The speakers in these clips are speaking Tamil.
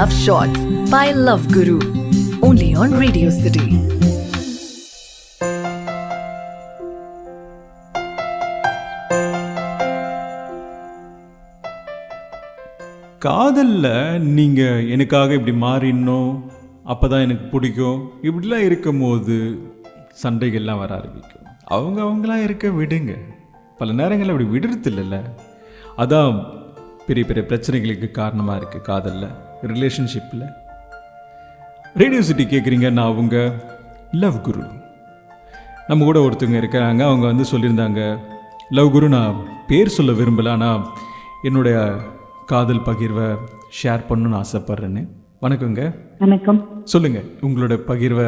Love Shots by Love Guru. Only on Radio City. காதலில் நீங்கள் எனக்காக இப்படி மாறிடணும் அப்போ தான் எனக்கு பிடிக்கும் இப்படிலாம் இருக்கும்போது சண்டைகள்லாம் வர ஆரம்பிக்கும் அவங்க அவங்களாம் இருக்க விடுங்க பல நேரங்களில் அப்படி விடுறது இல்லைல்ல அதான் பெரிய பெரிய பிரச்சனைகளுக்கு காரணமாக இருக்குது காதலில் ரிலேஷன்ஷிப்பில் ரேடியோ சிட்டி கேட்குறீங்க நான் அவங்க லவ் குரு நம்ம கூட ஒருத்தவங்க இருக்காங்க அவங்க வந்து சொல்லியிருந்தாங்க லவ் குரு நான் பேர் சொல்ல விரும்பல ஆனால் என்னுடைய காதல் பகிர்வை ஷேர் பண்ணணும்னு ஆசைப்பட்றேன்னு. வணக்கங்க. வணக்கம். சொல்லுங்க உங்களோட பகிர்வை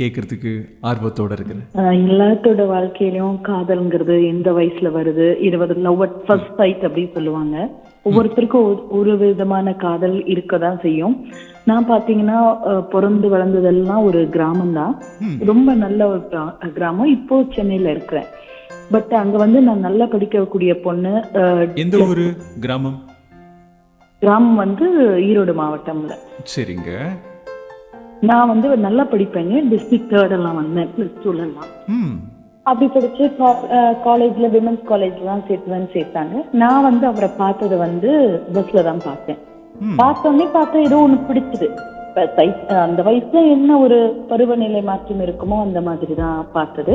கேட்கறதுக்கு ஆர்வத்தோட இருக்கிறேன். எல்லாத்தோட வாழ்க்கையிலயும் காதல்ங்கிறது எந்த வயசுல வருது? இருபது லவ் அட் ஃபர்ஸ்ட் சைட் அப்படின்னு சொல்லுவாங்க. ஒவ்வொருத்தருக்கும் ஒரு- ஒரு விதமான காதல் இருக்கதான் செய்யும். நான் பாத்தீங்கன்னா பிறந்து வளர்ந்ததெல்லாம் ஒரு கிராமம் தான் ரொம்ப நல்ல ஒரு கிரா- கிராமம். இப்போ சென்னையில இருக்கிறேன். பட் அங்க வந்து நான் நல்லா படிக்கக்கூடிய பொண்ணு எந்த ஊர்? கிராமம்? கிராமம் வந்து ஈரோடு மாவட்டம்ல. சரிங்க. நான் வந்து நல்லா படிப்பேங்க. டிஸ்ட்ரிக்ட் தேர்ட் எல்லாம் வந்தேன் பிளஸ் டூல எல்லாம். அப்படி படிச்சு காலேஜ்ல விமன்ஸ் காலேஜ்ல தான் சேர்த்துதான் சேர்த்தாங்க. நான் வந்து அவரை பார்த்தது வந்து பஸ்ல தான் பார்த்தேன். பார்த்தோன்னே பார்த்தா ஏதோ ஒண்ணு பிடிச்சது. அந்த வயசுல என்ன ஒரு பருவநிலை மாற்றம் இருக்குமோ அந்த மாதிரி தான் பார்த்தது.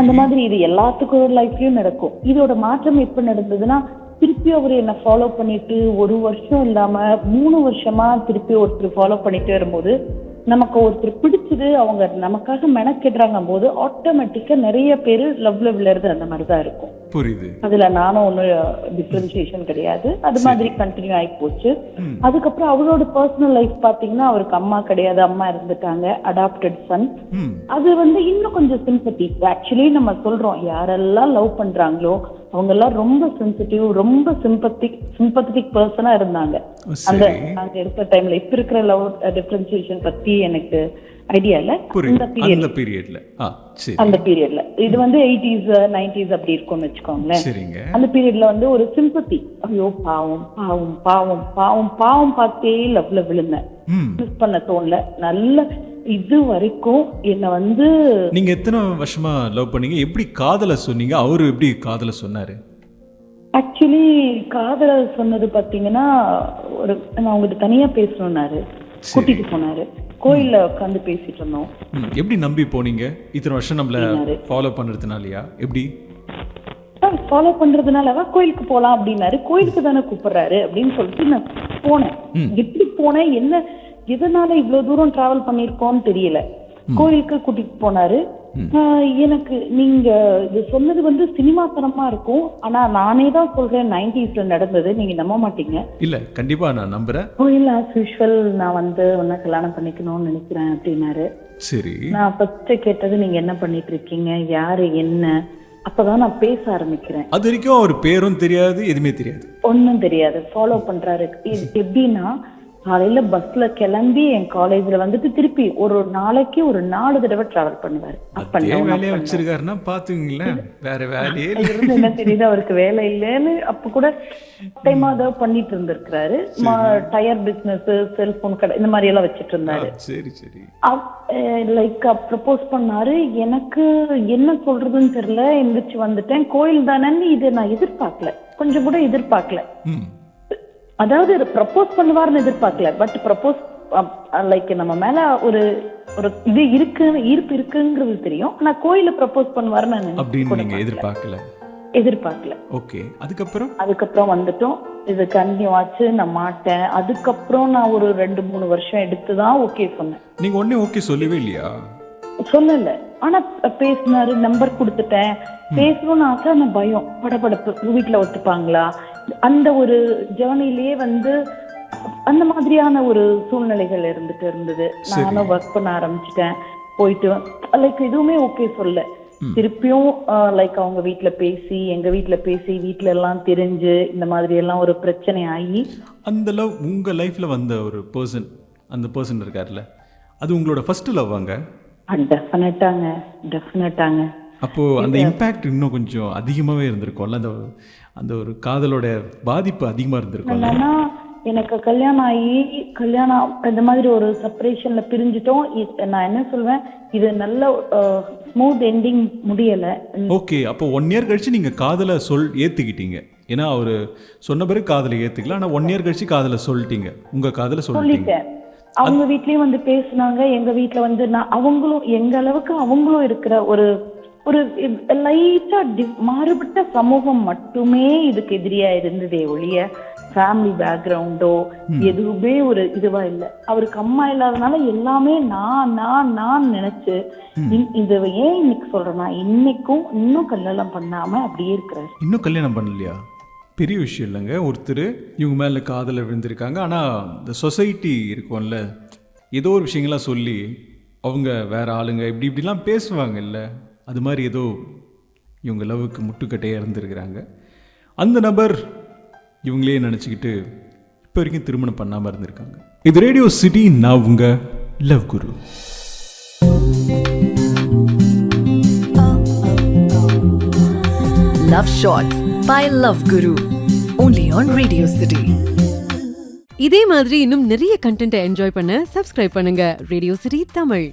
அந்த மாதிரி இது எல்லாத்துக்கும் லைஃப்லயும் நடக்கும். இதோட மாற்றம் எப்ப நடந்ததுன்னா திருப்பி அவர் என்ன ஃபாலோ பண்ணிட்டு ஒரு வருஷம் இல்லாம மூணு வருஷமா திருப்பி ஒருத்தர் ஃபாலோ பண்ணிட்டு வரும்போது நமக்கு ஒருத்தர் பிடிச்சது அவங்க நமக்காக மெனக்கெடுறாங்க போது ஆட்டோமேட்டிக்கா நிறைய பேர் லவ்ல விழுறது அந்த மாதிரி தான் இருக்கும். புரியுது. அதுல நானும் ஒன்றும் டிஃபரன்சியேஷன் கிடையாது. அது மாதிரி கண்டினியூ ஆகி போச்சு அதுக்கப்புறம் அவரோட பர்சனல் லைஃப் பாத்தீங்கன்னா அவருக்கு அம்மா கிடையாது. அம்மா இருந்துட்டாங்க. அடாப்டட் சன் அது வந்து இன்னும் கொஞ்சம் சிம்பத்தி ஆக்சுவலி நம்ம சொல்றோம் யாரெல்லாம் லவ் பண்றாங்களோ அவங்க எல்லாம் ரொம்ப சென்சிட்டிவ் ரொம்ப சிம்பத்திக் சிம்பத்திக் பர்சனா இருந்தாங்க. அந்த நாங்க இருக்கிற டைம்ல இப்ப இருக்கிற லவ் டிஃபரன்சியேஷன் பத்தி எனக்கு ஐடியா இல்ல. இந்த பீரியட்ல அந்த பீரியட்ல இது வந்து எயிட்டிஸ் நைன்டிஸ் அப்படி இருக்கும்னு வச்சுக்கோங்களேன். அந்த பீரியட்ல வந்து ஒரு சிம்பத்தி ஐயோ பாவம் பாவம் பாவம் பாவம் பாவம் பார்த்தே லவ்ல விழுந்தேன். மிஸ் பண்ண தோணல. நல்ல இது வரைக்கும் என்ன வந்து நீங்க எத்தனை வருஷமா லவ் பண்ணீங்க? எப்படி காதலை சொன்னீங்க? அவரு எப்படி காதலை சொன்னாரு? ஆக்சுவலி காதல சொன்னது பாத்தீங்கன்னா ஒரு நான் உங்ககிட்ட தனியா பேசணும்னாரு. கூட்டிட்டு போனாரு. கோயில்ல உட்காந்து பேசிட்டு இருந்தோம். எப்படி நம்பி போனீங்க? இத்தனை வருஷம் நம்மள ஃபாலோ பண்றதுனாலயா எப்படி? ஃபாலோ பண்றதுனால வா கோயிலுக்கு போலாம் அப்படின்னாரு. கோயிலுக்கு தானே கூப்பிடுறாரு அப்படின்னு சொல்லிட்டு நான் போனேன். எப்படி போனேன்? என்ன எதனால இவ்வளவு தூரம் டிராவல் பண்ணிருக்கோம்னு தெரியல. கோயிலுக்கு கூட்டிட்டு போனாரு. எனக்கு நீங்க இது சொன்னது வந்து சினிமாத்தனமா இருக்கும். ஆனா நானே தான் சொல்றேன் நைன்டிஸ்ல நடந்தது. நீங்க நம்ப மாட்டீங்க. இல்ல கண்டிப்பா நான் நம்புறேன். கோயில் ஆஸ் யூஷுவல் நான் வந்து உன்னை கல்யாணம் பண்ணிக்கணும்னு நினைக்கிறேன் அப்படின்னாரு. சரி. நான் ஃபர்ஸ்ட் கேட்டது நீங்க என்ன பண்ணிட்டு இருக்கீங்க? யாரு என்ன? அப்பதான் நான் பேச ஆரம்பிக்கிறேன். அது வரைக்கும் அவர் பேரும் தெரியாது எதுவுமே தெரியாது. ஒண்ணும் தெரியாது. ஃபாலோ பண்றாரு. எப்படின்னா காலையில பஸ்ல கிளம்பி என் காலேஜ்ல வந்துட்டு திருப்பி ஒரு நாளைக்கு ஒரு நாலு தடவை டிராவல் பண்ணுவாரு. அப் அண்ட் அதே வேலையை வச்சிருக்காருன்னா பாத்துங்களேன் வேற வேலையே இல்ல. இருந்து என்ன தெரியுது அவருக்கு வேலை இல்லைன்னு அப்ப கூட டைமா ஏதோ பண்ணிட்டு இருந்திருக்கிறாரு. டயர் பிசினஸ் செல்போன் கடை இந்த மாதிரி எல்லாம் வச்சிட்டு இருந்தாரு. சரி சரி. லைக் ப்ரப்போஸ் பண்ணாரு. எனக்கு என்ன சொல்றதுன்னு தெரியல. எந்திரிச்சு வந்துட்டேன். கோயில் தானேன்னு இதை நான் எதிர்பார்க்கல. கொஞ்சம் கூட எதிர்பார்க்கல. அதாவது ப்ரப்போஸ் பண்ணுவார்னு எதிர்பார்க்கல. பட் ப்ரப்போஸ் லைக் நம்ம மேல ஒரு ஒரு இது இருக்கு ஈர்ப்பு இருக்குங்கிறது தெரியும். ஆனா கோயில ப்ரப்போஸ் பண்ணுவார்னு நான் அப்படின்னு நீங்க எதிர்பார்க்கல? எதிர்பார்க்கல. ஓகே அதுக்கப்புறம்? அதுக்கப்புறம் வந்துட்டோம். இது கண்டினியூ ஆச்சு நான் மாட்டேன். அதுக்கப்புறம் நான் ஒரு ரெண்டு மூணு வருஷம் எடுத்து தான் ஓகே சொன்னேன். நீங்க உடனே ஓகே சொல்லவே இல்லையா? சொல்லல. ஆனா பேசினாரு நம்பர் கொடுத்துட்டேன். பேசணும்னு ஆசை ஆனா பயம். படபடப்பு. வீட்டுல ஒத்துப்பாங்களா? அந்த ஒரு ஜேர்னிலேயே வந்து அந்த மாதிரியான ஒரு சூழ்நிலைகள் இருந்துட்டு இருந்தது. நானும் ஒர்க் பண்ண ஆரம்பிச்சிட்டேன். போயிட்டு லைக் எதுவுமே ஓகே சொல்ல திருப்பியும் லைக் அவங்க வீட்ல பேசி எங்க வீட்ல பேசி வீட்ல எல்லாம் தெரிஞ்சு இந்த மாதிரி எல்லாம் ஒரு பிரச்சனை ஆகி அந்த லவ் உங்க லைஃப்ல வந்த ஒரு பர்சன் அந்த பர்சன் இருக்கார்ல அது உங்களோட ஃபர்ஸ்ட் லவ் அங்க டெஃபினட்டாங்க டெஃபினட்டாங்க அப்போ அந்த இம்பாக்ட் இன்னும் கொஞ்சம் அதிகமாவே இருந்திருக்கும்ல. அந்த அந்த ஒரு காதலோட பாதிப்பு அதிகமா இருந்திருக்கும்ல. என்னன்னா எனக்கு கல்யாணம் ஆகி கல்யாணம் இந்த மாதிரி ஒரு செப்பரேஷன்ல பிரிஞ்சிட்டோம். நான் என்ன சொல்வேன்? இது நல்ல ஸ்மூத் எண்டிங் முடியல. ஓகே அப்போ ஒன் இயர் கழிச்சு நீங்க காதலை சொல் ஏத்துக்கிட்டீங்க. ஏன்னா அவரு சொன்ன பிறகு காதலை ஏத்துக்கல ஆனா ஒன் இயர் கழிச்சு காதலை சொல்லிட்டீங்க. உங்க காதலை சொல்லிட்டீங்க. அவங்க வீட்லயும் வந்து பேசுனாங்க. எங்க வீட்ல வந்து நான் அவங்களும் எங்க அளவுக்கு அவங்களும் இருக்கிற ஒரு ஒரு லைட்டா மாறுபட்ட சமூகம் மட்டுமே இதுக்கு எதிரியா இருந்ததே ஒழிய ஃபேமிலி பேக்ரவுண்டோ எதுவுமே ஒரு இதுவா இல்ல. அவருக்கு அம்மா இல்லாதனால எல்லாமே நான் நான் நான் நினைச்சு இது ஏன் இன்னைக்கு சொல்றேன்னா இன்னைக்கும் இன்னும் கல்யாணம் பண்ணாம அப்படியே இருக்கிறாரு. இன்னும் கல்யாணம் பண்ணலையா? பெரிய விஷயம் இல்லைங்க. ஒருத்தர் இவங்க மேலே காதலை விழுந்திருக்காங்க. ஆனால் இந்த சொசைட்டி இருக்கும்ல ஏதோ ஒரு விஷயங்கள்லாம் சொல்லி அவங்க வேற ஆளுங்க இப்படி இப்படிலாம் பேசுவாங்கல்ல. அது மாதிரி ஏதோ இவங்க லவ்வுக்கு முட்டுக்கட்டையாக இருந்திருக்கிறாங்க அந்த நபர் இவங்களே நினச்சிக்கிட்டு இப்போ வரைக்கும் திருமணம் பண்ணாமல் இருந்திருக்காங்க இது ரேடியோ சிட்டி நான் உங்க love guru Love Shots by Love Guru. Only on Radio City. இதே மாதிரி இன்னும் நிறைய கண்டென்ட்டை என்ஜாய் பண்ண சப்ஸ்கிரைப் பண்ணுங்க ரேடியோ சிட்டி தமிழ்